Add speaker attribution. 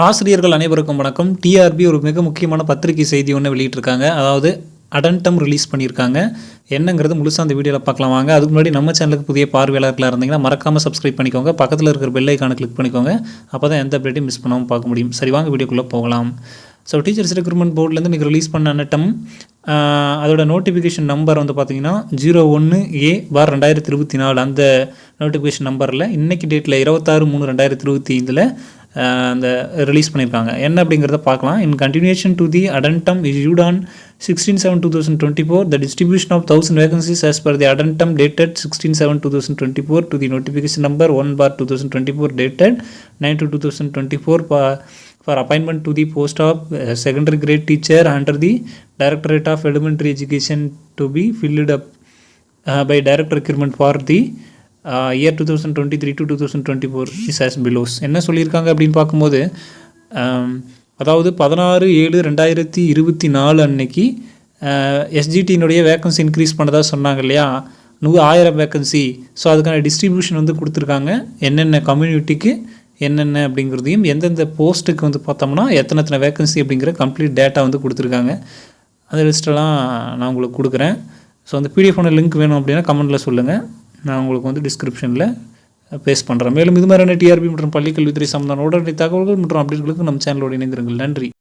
Speaker 1: ஆசிரியர்கள் அனைவருக்கும் வணக்கம். டிஆர்பி ஒரு மிக முக்கியமான பத்திரிகை செய்தி ஒன்று வெளியிட்டிருக்காங்க. அதாவது அடன்டம் ரிலீஸ் பண்ணியிருக்காங்க. என்னங்கிறது முழுசாக அந்த வீடியோவில் பார்க்கலாம். வாங்க அதுக்கு முன்னாடி நம்ம சேனலுக்கு புதிய பார்வையாளர்களாக இருந்தீங்கன்னா மறக்காமல் சப்ஸ்கிரைப் பண்ணிக்கோங்க. பக்கத்தில் இருக்கிற பெல் ஐக்கானை கிளிக் பண்ணிக்கோங்க. அப்போ தான் எந்த அப்டேட்டையும் மிஸ் பண்ணாமல் பார்க்க முடியும். சரி வாங்க வீடியோக்குள்ளே போகலாம். ஸோ டீச்சர்ஸ் ரெக்ரூட்மெண்ட் போர்ட்லேருந்து இன்றைக்கி ரிலீஸ் பண்ண அனட்டம் அதோட நோட்டிஃபிகேஷன் நம்பர் வந்து பார்த்தீங்கன்னா ஜீரோ ஒன்று ஏ பார் ரெண்டாயிரத்தி இருபத்தி நாலு. அந்த நோட்டிஃபிகேஷன் நம்பரில் இன்றைக்கி டேட்டில் இருபத்தாறு மூணு ரெண்டாயிரத்தி இருபத்தி ஐந்தில் அந்த ரிலீஸ் பண்ணியிருக்காங்க என்ன அப்படிங்கிறத பார்க்கலாம் in continuation to the addendum issued on sixteen seven two thousand twenty four the distribution of thousand vacancies as per the addendum dated sixteen seven two thousand twenty four to the notification number one bar two thousand twenty four dated nine two two thousand twenty four for appointment to the post of uh, secondary grade teacher under the Directorate of Elementary Education to be filled up uh, by direct recruitment for uh, year 2023 to 2024 is as follows என்ன சொல்லியிருக்காங்க அப்படின்னு பார்க்கும்போது அதாவது பதினாறு ஏழு ரெண்டாயிரத்தி இருபத்தி நாலு அன்னைக்கு எஸ்ஜிடியினுடைய வேக்கன்சி இன்க்ரீஸ் பண்ணதா சொன்னாங்க இல்லையா? நூறு ஆயிரம் வேக்கன்சி ஸோ அதுக்கான டிஸ்ட்ரிபியூஷன் வந்து கொடுத்துருக்காங்க. என்னென்ன கம்யூனிட்டிக்கு என்னென்ன அப்படிங்கிறதையும் எந்தெந்த போஸ்ட்டுக்கு வந்து பார்த்தோம்னா எத்தனை எத்தனை வேக்கன்சி அப்படிங்கிற கம்ப்ளீட் டேட்டா வந்து கொடுத்துருக்காங்க. அந்த லிஸ்ட்டெல்லாம் நான் உங்களுக்கு கொடுக்குறேன். ஸோ அந்த பிடிஎஃப் லிங்க் வேணும் அப்படின்னா கமெண்ட்டில் சொல்லுங்கள் நான் உங்களுக்கு வந்து டிஸ்கிரிப்ஷனில் பேஸ் பண்ணுறேன் மேலும் இது மாதிரியான டிஆர்பி மற்றும் பள்ளிக்கல்வித்துறை சம்பந்தமான உடனடி தகவல்கள் மற்றும் அப்டேட்களுக்கு நம்ம சேனலோடு இணைந்திருங்கள். நன்றி.